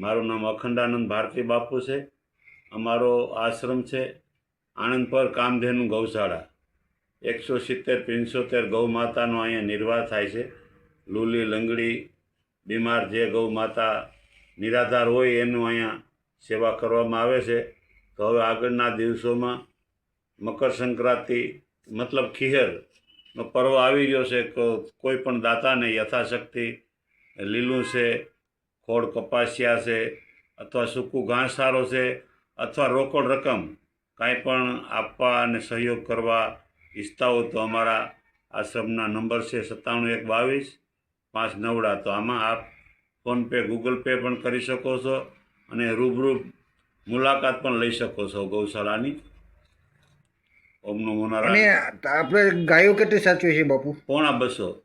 મારું નામ અખંડાનંદ ભારતી બાપુ છે. અમારો આશ્રમ છે આણંદ પર કામધેનુ ગૌશાળા. એકસો સિત્તેર પંચોતેર ગૌ માતાનો અહીંયા નિર્વાહ થાય છે. લૂલી, લંગડી, બીમાર જે ગૌ માતા નિરાધાર હોય એનું અહીંયા સેવા કરવામાં આવે છે. તો હવે આગળના દિવસોમાં મકર સંક્રાંતિ, મતલબ ખીહરનો પર્વ આવી ગયો છે. કોઈ પણ દાતાને યથાશક્તિ લીલું છે ખોળ કપાસિયા છે અથવા સૂકું ઘાસચારો છે અથવા રોકડ રકમ કાંઈ પણ આપવા અને સહયોગ કરવા ઈચ્છતા હો તો અમારા આશ્રમના નંબર છે સત્તાણું એક બાવીસ પાંચ નવડા. તો આમાં આપ ફોનપે ગૂગલ પે પણ કરી શકો છો અને રૂબરૂ મુલાકાત પણ લઈ શકો છો ગૌશાળાની. ઓમ નમો નારાયણ. આપણે ગાયો કેટલી સાચવી છે બાપુ? પોણા બસો.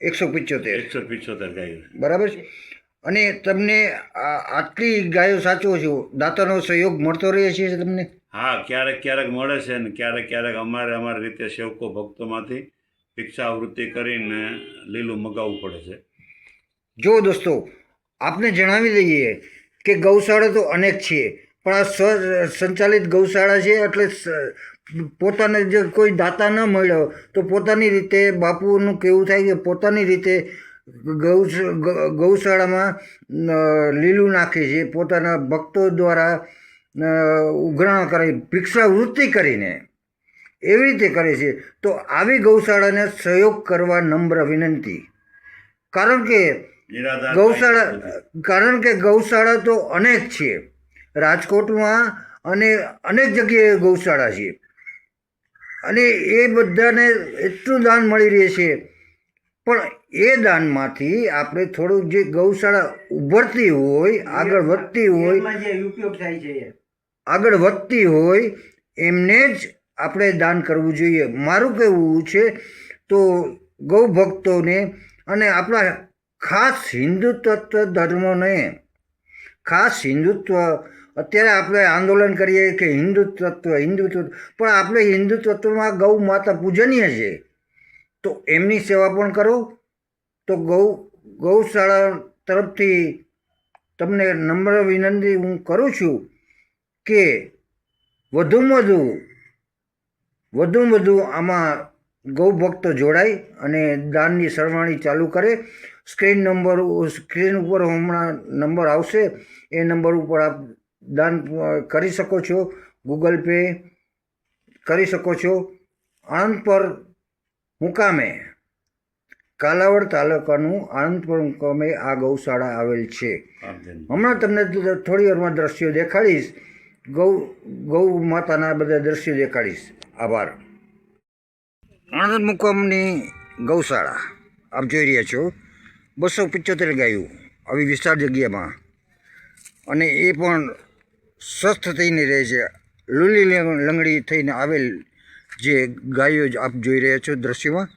એકસો પંચોતેર. એકસો પિચોતેર ગાયો. બરાબર છે? અને તમને આટલી ગાયો સાચવો છો? દાતાનો સહયોગ મળતો રહે છે તમને? હા ક્યારેક ક્યારેક મળે છે ને ક્યારેક ક્યારેક અમારે અમારી રીતે સેવકો ભક્તોમાંથી ભિક્ષાવૃત્તિ કરીને લીલું મગાવવું પડે છે. જો દોસ્તો આપને જણાવી દઈએ કે ગૌશાળા તો અનેક છે પણ આ સ્વ સંચાલિત ગૌશાળા છે એટલે પોતાને જો કોઈ દાતા ન મળ્યો તો પોતાની રીતે બાપુનું કેવું થાય કે પોતાની રીતે ગૌ ગૌશાળામાં લીલું નાખે છે પોતાના ભક્તો દ્વારા ઉઘરાણ કરી ભિક્ષાવૃત્તિ કરીને. એવી રીતે કરે છે. તો આવી ગૌશાળાને સહયોગ કરવા નમ્ર વિનંતી. કારણ કે ગૌશાળા કારણ કે ગૌશાળા તો અનેક છે. રાજકોટમાં અને અનેક જગ્યાએ ગૌશાળા છે. અને એ બધાને એટલું દાન મળી રહે છે પણ એ દાનમાંથી આપણે થોડુંક જે ગૌશાળા ઉભરતી હોય આગળ વધતી હોય ઉપયોગ થાય છે આગળ વધતી હોય એમને જ આપણે દાન કરવું જોઈએ. મારું કહેવું છે તો ગૌ ભક્તોને અને આપણા ખાસ હિન્દુ તત્વ ધર્મોને ખાસ હિન્દુત્વ અત્યારે આપણે આંદોલન કરીએ કે હિન્દુ તત્વ હિન્દુ તત્વ પણ આપણે હિન્દુ તત્વમાં ગૌ માતા પૂજનીય છે. તો એમની સેવા પણ કરો? તો ગૌ, ગૌશાળા તરફથી તમને નમ્ર વિનંતી હું કરું છું કે વધુમાં વધુ વધુમાં વધુ આમાં ગૌ ભક્તો જોડાય અને દાનની સરવાણી ચાલુ કરે. સ્ક્રીન નંબર સ્ક્રીન ઉપર હમણાં નંબર આવશે. એ નંબર ઉપર આપ દાન કરી શકો છો. ગૂગલ પે કરી શકો છો. આણંદ પર મુકામે. કાલાવડ તાલુકાનું આનંદપુર પર મુકામે આ ગૌશાળા આવેલ છે. હમણાં તમને થોડી વારમાં દ્રશ્યો દેખાડીશ. ગૌ ગૌ માતાના બધા દ્રશ્યો દેખાડીશ. આભાર. આણંદ મુકામની ગૌશાળા. આપ જોઈ રહ્યા છો. બસો પંચોતેર ગાયું આવી વિશાળ જગ્યામાં. અને એ પણ સ્વસ્થ થઈને રહે છે. લૂલી લંગ- લંગડી થઈને આવેલ જે ગાયો જ આપ જોઈ રહ્યા છો દ્રશ્યમાં,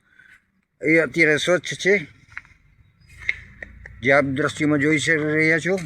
એ અત્યારે સ્વચ્છ છે. જે આપ દ્રશ્યમાં જોઈ રહ્યા છો.